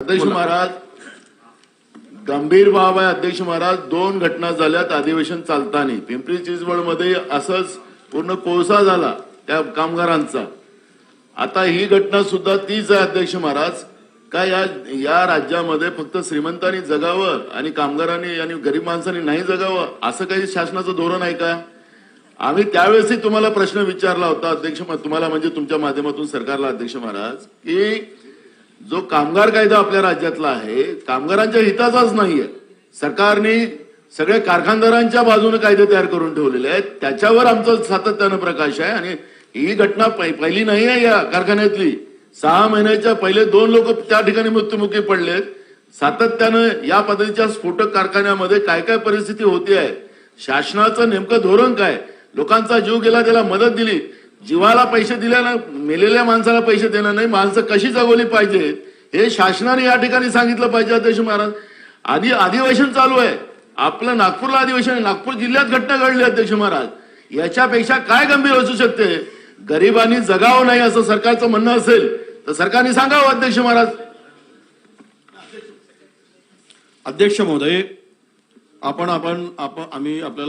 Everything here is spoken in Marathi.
अध्यक्ष महाराज गंभीर बाब आहे अध्यक्ष महाराज. दोन घटना झाल्यात अधिवेशन चालताना. पिंपरी चिंचवडमध्ये असंच पूर्ण कोळसा झाला त्या कामगारांचा. आता ही घटना सुद्धा तीच आहे अध्यक्ष महाराज. का या या राज्यामध्ये फक्त श्रीमंतांनी जगावं आणि कामगारांनी आणि गरीब माणसांनी नाही जगावं? असं काही शासनाचं धोरण आहे का? आम्ही त्यावेळेसही तुम्हाला प्रश्न विचारला होता अध्यक्ष तुम्हाला म्हणजे तुमच्या माध्यमातून सरकारला अध्यक्ष महाराज की जो कामगार कायदा आपल्या राज्यातला आहे कामगारांच्या हिताचाच नाहीये. सरकारने सगळ्या कारखानदारांच्या बाजूने कायदे तयार करून ठेवलेले आहेत. त्याच्यावर आमचं सातत्यानं प्रकाश आहे आणि ही घटना पहिली नाही आहे या कारखान्यातली. सहा महिन्याच्या पहिले दोन लोक त्या ठिकाणी मृत्युमुखी पडलेत सातत्यानं या पद्धतीच्या स्फोटक कारखान्यामध्ये काय काय परिस्थिती होती आहे? शासनाचं नेमकं धोरण काय? लोकांचा जीव गेला त्याला मदत दिली. जीवाला पैसे दिल्यानं मेलेल्या माणसाला पैसे देणं नाही माणसं कशी जगवली पाहिजे हे शासनाने या ठिकाणी सांगितलं पाहिजे अध्यक्ष महाराज. आधी अधिवेशन चालू आहे. आपलं नागपूरला अधिवेशन आहे. नागपूर जिल्ह्यात घटना घडली अध्यक्ष महाराज. याच्यापेक्षा काय गंभीर असू शकते? गरिबांनी जगावं नाही असं सरकारचं म्हणणं असेल तर सरकारने सांगावं अध्यक्ष महाराज. अध्यक्ष महोदय आपण आपण आपण आम्ही आपल्याला